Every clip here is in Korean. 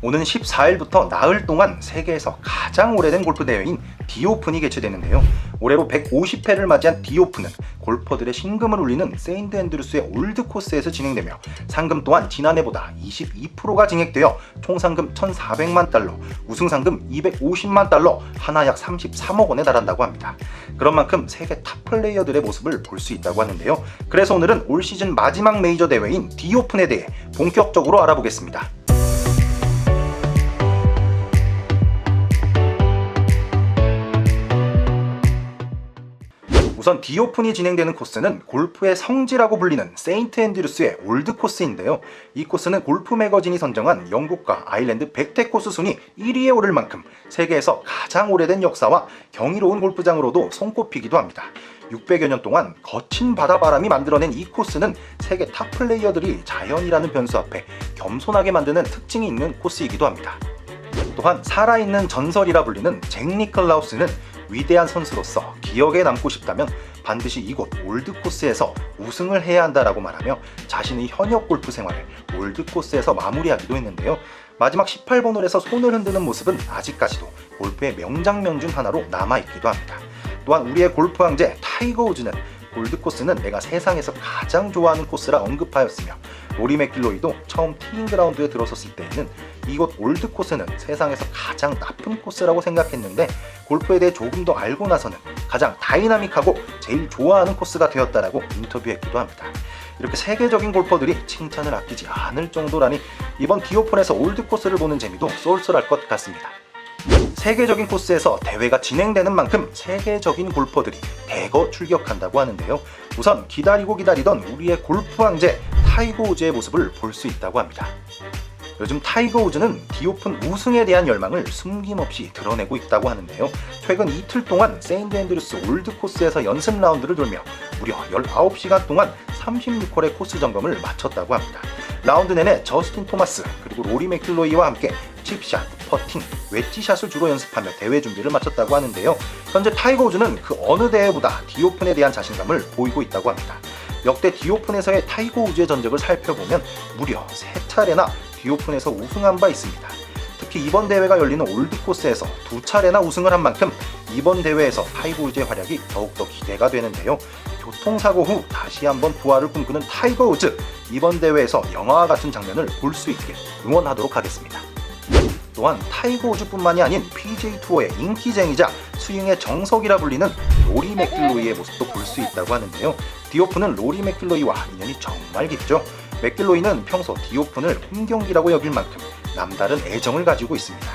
오는 14일부터 나흘 동안 세계에서 가장 오래된 골프 대회인 디오픈이 개최되는데요. 올해로 150회를 맞이한 디오픈은 골퍼들의 심금을 울리는 세인트 앤드루스의 올드 코스에서 진행되며 상금 또한 지난해보다 22%가 증액되어 총 상금 1,400만 달러, 우승 상금 250만 달러, 하나 약 33억 원에 달한다고 합니다. 그런 만큼 세계 탑 플레이어들의 모습을 볼 수 있다고 하는데요. 그래서 오늘은 올 시즌 마지막 메이저 대회인 디오픈에 대해 본격적으로 알아보겠습니다. 우선 디오픈이 진행되는 코스는 골프의 성지라고 불리는 세인트 앤드루스의 올드 코스인데요. 이 코스는 골프 매거진이 선정한 영국과 아일랜드 100대 코스 순위 1위에 오를 만큼 세계에서 가장 오래된 역사와 경이로운 골프장으로도 손꼽히기도 합니다. 600여 년 동안 거친 바다 바람이 만들어낸 이 코스는 세계 탑 플레이어들이 자연이라는 변수 앞에 겸손하게 만드는 특징이 있는 코스이기도 합니다. 또한 살아있는 전설이라 불리는 잭 니클라우스는 위대한 선수로서 기억에 남고 싶다면 반드시 이곳 올드 코스에서 우승을 해야 한다라고 말하며 자신의 현역 골프 생활을 올드 코스에서 마무리하기도 했는데요. 마지막 18번 홀에서 손을 흔드는 모습은 아직까지도 골프의 명장면 중 하나로 남아있기도 합니다. 또한 우리의 골프 황제 타이거 우즈는 골드 코스는 내가 세상에서 가장 좋아하는 코스라 언급하였으며 로리 맥길로이도 처음 티잉 그라운드에 들어섰을 때에는 이곳 올드 코스는 세상에서 가장 나쁜 코스라고 생각했는데 골프에 대해 조금 더 알고 나서는 가장 다이나믹하고 제일 좋아하는 코스가 되었다라고 인터뷰했기도 합니다. 이렇게 세계적인 골퍼들이 칭찬을 아끼지 않을 정도라니 이번 디오픈에서 올드 코스를 보는 재미도 쏠쏠할 것 같습니다. 세계적인 코스에서 대회가 진행되는 만큼 세계적인 골퍼들이 대거 출격한다고 하는데요. 우선 기다리고 기다리던 우리의 골프 황제 타이거 우즈의 모습을 볼 수 있다고 합니다. 요즘 타이거 우즈는 디오픈 우승에 대한 열망을 숨김없이 드러내고 있다고 하는데요. 최근 이틀 동안 세인트 앤드루스 올드 코스에서 연습 라운드를 돌며 무려 19시간 동안 36홀의 코스 점검을 마쳤다고 합니다. 라운드 내내 저스틴 토마스 그리고 로리 맥킬로이와 함께 칩샷, 퍼팅, 웨지샷을 주로 연습하며 대회 준비를 마쳤다고 하는데요. 현재 타이거 우즈는 그 어느 대회보다 디오픈에 대한 자신감을 보이고 있다고 합니다. 역대 디오픈에서의 타이거 우즈의 전적을 살펴보면 무려 세 차례나 디오픈에서 우승한 바 있습니다. 특히 이번 대회가 열리는 올드 코스에서 두 차례나 우승을 한 만큼 이번 대회에서 타이거 우즈의 활약이 더욱더 기대가 되는데요. 교통사고 후 다시 한번 부활을 꿈꾸는 타이거 우즈 이번 대회에서 영화와 같은 장면을 볼 수 있게 응원하도록 하겠습니다. 또한 타이거 우즈뿐만이 아닌 PJ 투어의 인기쟁이자 스윙의 정석이라 불리는 로리 맥길로이의 모습도 볼 수 있다고 하는데요. 디오픈은 로리 맥길로이와 인연이 정말 깊죠. 맥길로이는 평소 디오픈을 홈경기라고 여길 만큼 남다른 애정을 가지고 있습니다.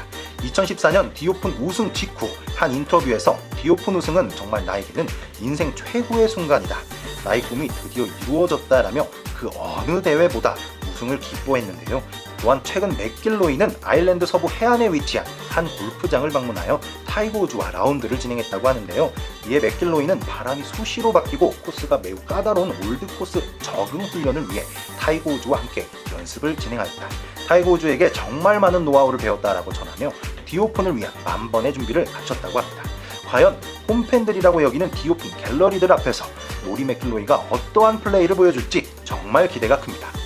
2014년 디오픈 우승 직후 한 인터뷰에서 디오픈 우승은 정말 나에게는 인생 최고의 순간이다. 나의 꿈이 드디어 이루어졌다라며 그 어느 대회보다 우승을 기뻐했는데요. 또한 최근 맥길로이는 아일랜드 서부 해안에 위치한 한 골프장을 방문하여 타이거 우즈와 라운드를 진행했다고 하는데요. 이에 맥길로이는 바람이 수시로 바뀌고 코스가 매우 까다로운 올드 코스 적응 훈련을 위해 타이거 우즈와 함께 연습을 진행하였다. 타이거 우즈에게 정말 많은 노하우를 배웠다라고 전하며 디오픈을 위한 만번의 준비를 갖췄다고 합니다. 과연 홈팬들이라고 여기는 디오픈 갤러리들 앞에서 로리 맥킬로이가 어떠한 플레이를 보여줄지 정말 기대가 큽니다.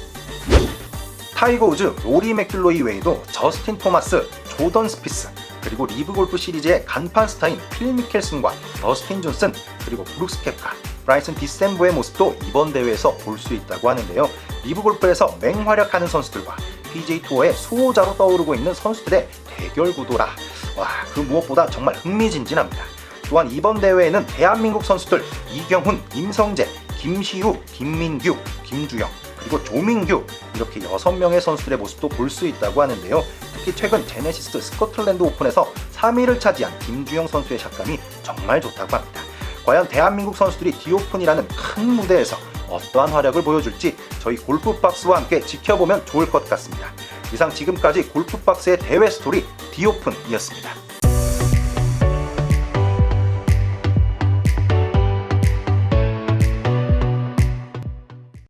타이거 우즈, 로리 맥킬로이 외에도 저스틴 토마스, 조던 스피스, 그리고 리브 골프 시리즈의 간판 스타인 필 미켈슨과 더스틴 존슨, 그리고 브룩스 캡카, 브라이슨 디셈보의 모습도 이번 대회에서 볼 수 있다고 하는데요. 리브 골프에서 맹활약하는 선수들과 PJ 투어의 수호자로 떠오르고 있는 선수들의 대결 구도라. 와, 그 무엇보다 정말 흥미진진합니다. 또한 이번 대회에는 대한민국 선수들 이경훈, 임성재, 김시우, 김민규, 김주영, 그리고 조민규 이렇게 6명의 선수들의 모습도 볼 수 있다고 하는데요. 특히 최근 제네시스 스코틀랜드 오픈에서 3위를 차지한 김주영 선수의 샷감이 정말 좋다고 합니다. 과연 대한민국 선수들이 디오픈이라는 큰 무대에서 어떠한 활약을 보여줄지 저희 골프박스와 함께 지켜보면 좋을 것 같습니다. 이상 지금까지 골프박스의 대회 스토리 디오픈이었습니다.